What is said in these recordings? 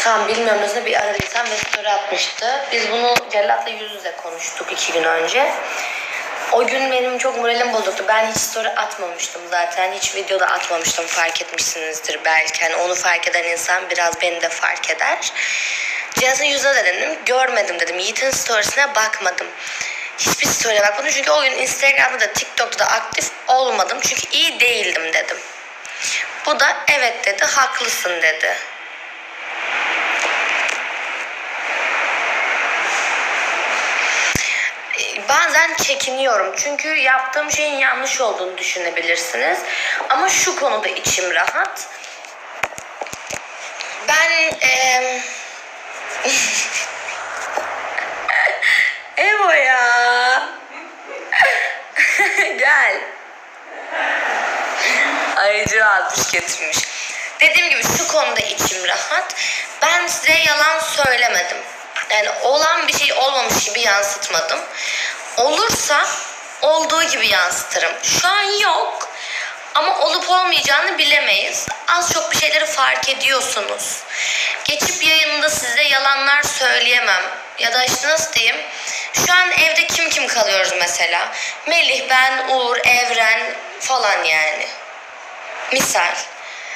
Bilmiyorum nasıl bir aradıysam ve story atmıştı. Biz bunu Cellat'la yüz yüze konuştuk iki gün önce. O gün benim çok moralim bozuktu. Ben hiç story atmamıştım zaten. Hiç video da atmamıştım fark etmişsinizdir belki. Hani onu fark eden insan biraz beni de fark eder. Cihazın yüzüne de dedim. Görmedim dedim. Yiğit'in storiesine bakmadım. Hiçbir story'e bakmadım. Çünkü o gün Instagram'da da TikTok'ta da aktif olmadım. Çünkü iyi değildim dedim. Bu da evet dedi. Haklısın dedi. Bazen çekiniyorum. Çünkü yaptığım şeyin yanlış olduğunu düşünebilirsiniz. Ama şu konuda içim rahat. Ben eee Evo ya. Gel. Ayıcı atmış getirmiş. Dediğim gibi şu konuda içim rahat. Ben size yalan söylemedim. Yani olan bir şey olmamış gibi yansıtmadım. Olursa olduğu gibi yansıtırım. Şu an yok. Ama olup olmayacağını bilemeyiz. Az çok bir şeyleri fark ediyorsunuz. Geçip yayında size yalanlar söyleyemem. Ya da işte nasıl diyeyim? Şu an evde kim kim kalıyoruz mesela? Melih, ben, Uğur, Evren falan yani. Misal.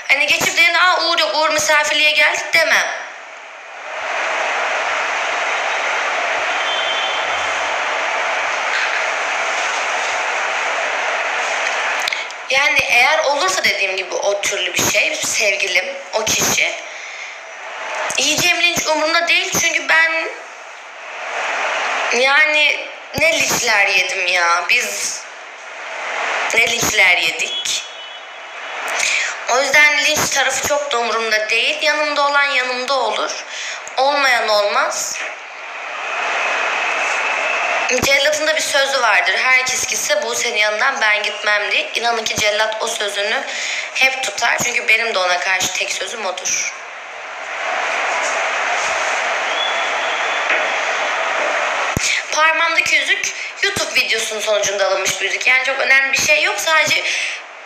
Hani geçip de aa Uğur yok, Uğur misafirliğe geldi demem. Yani eğer olursa dediğim gibi o türlü bir şey, sevgilim, o kişi yiyeceğimin hiç umurumda değil çünkü ben yani ne linçler yedim ya. Biz ne linçler yedik. O yüzden linç tarafı çok da umurumda değil. Yanımda olan yanımda olur. Olmayan olmaz. Cellat'ın da bir sözü vardır. Herkes gitse bu senin yanından ben gitmem diye. İnanın ki Cellat o sözünü hep tutar. Çünkü benim de ona karşı tek sözüm odur. Parmağımdaki yüzük YouTube videosunun sonucunda alınmış bir yüzük. Yani çok önemli bir şey yok. Sadece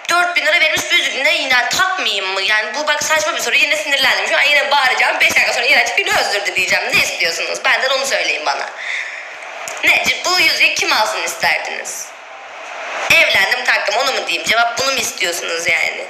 4000 lira vermiş bir yüzük. Ne yine takmayayım mı? Yani bu bak saçma bir soru. Yine sinirlendim. Şu an yine bağıracağım. 5 dakika sonra yine açıp yine özür dileyeceğim. Ne istiyorsunuz? Benden onu söyleyin bana. Ne? Bu yüzüğü kim alsın isterdiniz? Evlendim taktım onu mu diyeyim? Cevap bunu mu istiyorsunuz yani?